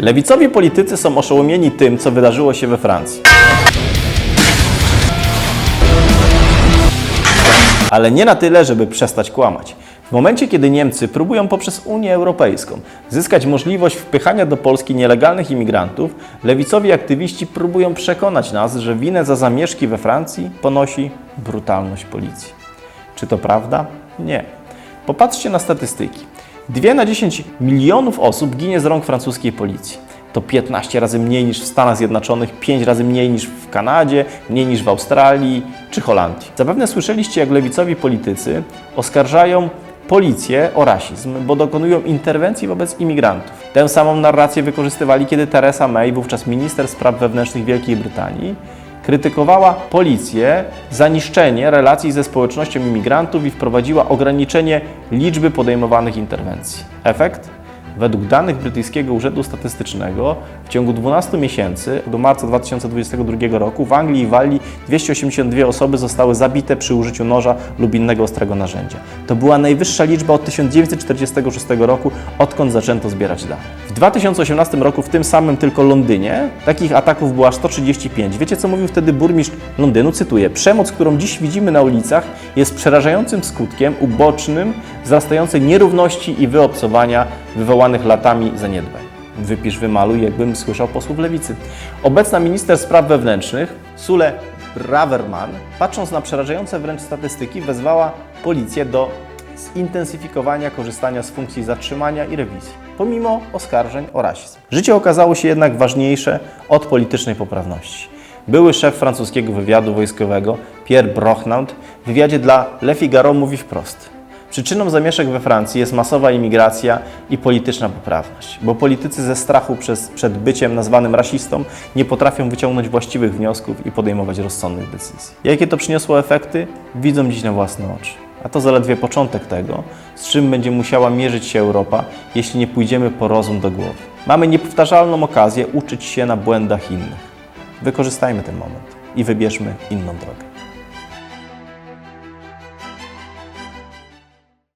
Lewicowi politycy są oszołomieni tym, co wydarzyło się we Francji. Ale nie na tyle, żeby przestać kłamać. W momencie, kiedy Niemcy próbują poprzez Unię Europejską zyskać możliwość wpychania do Polski nielegalnych imigrantów, lewicowi aktywiści próbują przekonać nas, że winę za zamieszki we Francji ponosi brutalność policji. Czy to prawda? Nie. Popatrzcie na statystyki. 2 na 10 milionów osób ginie z rąk francuskiej policji. To 15 razy mniej niż w Stanach Zjednoczonych, 5 razy mniej niż w Kanadzie, mniej niż w Australii czy Holandii. Zapewne słyszeliście, jak lewicowi politycy oskarżają policję o rasizm, bo dokonują interwencji wobec imigrantów. Tę samą narrację wykorzystywali, kiedy Theresa May, wówczas minister spraw wewnętrznych Wielkiej Brytanii, krytykowała policję za niszczenie relacji ze społecznością imigrantów i wprowadziła ograniczenie liczby podejmowanych interwencji. Efekt? Według danych brytyjskiego Urzędu Statystycznego w ciągu 12 miesięcy do marca 2022 roku w Anglii i Walii 282 osoby zostały zabite przy użyciu noża lub innego ostrego narzędzia. To była najwyższa liczba od 1946 roku, odkąd zaczęto zbierać dane. W 2018 roku w tym samym tylko Londynie takich ataków było aż 135. Wiecie co mówił wtedy burmistrz Londynu? Cytuję: Przemoc, którą dziś widzimy na ulicach, jest przerażającym skutkiem ubocznym wzrastającej nierówności i wyobcowania wywołanych latami zaniedbań. Wypisz, wymaluj, jakbym słyszał posłów lewicy. Obecna minister spraw wewnętrznych, Sule Braverman, patrząc na przerażające wręcz statystyki, wezwała policję do zintensyfikowania korzystania z funkcji zatrzymania i rewizji, pomimo oskarżeń o rasizm. Życie okazało się jednak ważniejsze od politycznej poprawności. Były szef francuskiego wywiadu wojskowego Pierre Brochnant w wywiadzie dla Le Figaro mówi wprost. Przyczyną zamieszek we Francji jest masowa imigracja i polityczna poprawność, bo politycy ze strachu przez, przed byciem nazwanym rasistą nie potrafią wyciągnąć właściwych wniosków i podejmować rozsądnych decyzji. Jakie to przyniosło efekty? Widzą dziś na własne oczy. A to zaledwie początek tego, z czym będzie musiała mierzyć się Europa, jeśli nie pójdziemy po rozum do głowy. Mamy niepowtarzalną okazję uczyć się na błędach innych. Wykorzystajmy ten moment i wybierzmy inną drogę.